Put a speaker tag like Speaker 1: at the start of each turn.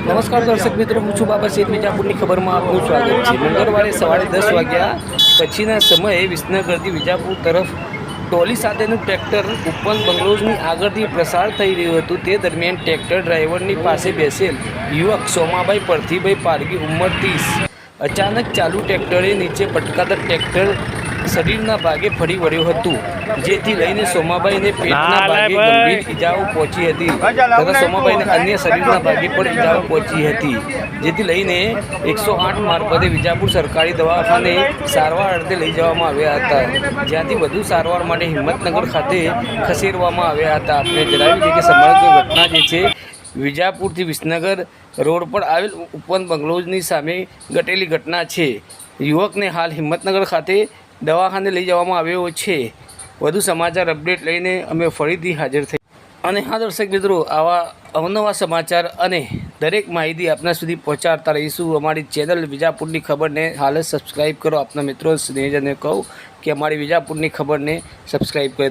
Speaker 1: નમસ્કાર દર્શક મિત્રો, હું છું બાબા શેખ વિજાપુરની ખબરમાં આપનું સ્વાગત છે. મંગળવારે સવારે દસ વાગ્યા પછીના સમયે વિસનગરથી વિજાપુર તરફ ટોલી સાથેનું ટ્રેક્ટર ઉપવન બંગલોઝની આગળથી પ્રસાર થઈ રહ્યું હતું. તે દરમિયાન ટ્રેક્ટર ડ્રાઈવરની પાસે બેસેલ યુવક સોમાભાઈ પરથીભાઈ પારગી ઉંમર ત્રીસ. અચાનક ચાલુ ટ્રેક્ટરે નીચે પટકાતા ટ્રેક્ટર શરીરના ભાગે ફરી વળ્યું હતું. જેથી લઈને સોમાભાઈને પેટના ભાગે ગંભીર ઇજાઓ પહોંચી હતી. તથા સોમાભાઈને અન્ય શરીરના ભાગે પણ ઇજાઓ પહોંચી હતી. જેથી લઈને એકસો આઠ મારફતે વિજાપુર સરકારી દવાખાને સારવાર અર્થે લઈ જવામાં આવ્યા હતા. જ્યાંથી વધુ સારવાર માટે હિંમતનગર ખાતે ખસેડવામાં આવ્યા હતા. આપણે જણાવ્યું છે કે સમગ્ર ઘટના જે છે વિજાપુરથી વિસનગર રોડ પર આવેલ ઉપવન બંગલોજની સામે ઘટેલી ઘટના છે. યુવકને હાલ હિંમતનગર ખાતે દવાખાને લઈ જવામાં આવ્યો છે. વધુ સમાચાર અપડેટ લઈને અમે ફરીથી હાજર થઈ અને હા, દર્શક મિત્રો, આવા અવનવા સમાચાર અને દરેક માહિતી આપના સુધી પહોંચાડતા રહીશું. અમારી ચેનલ વિજાપુરની ખબરને હાલ સબસ્ક્રાઈબ કરો. આપના મિત્રો સ્નેહજને કહું કે અમારી વિજાપુરની ખબરને સબસ્ક્રાઈબ કરી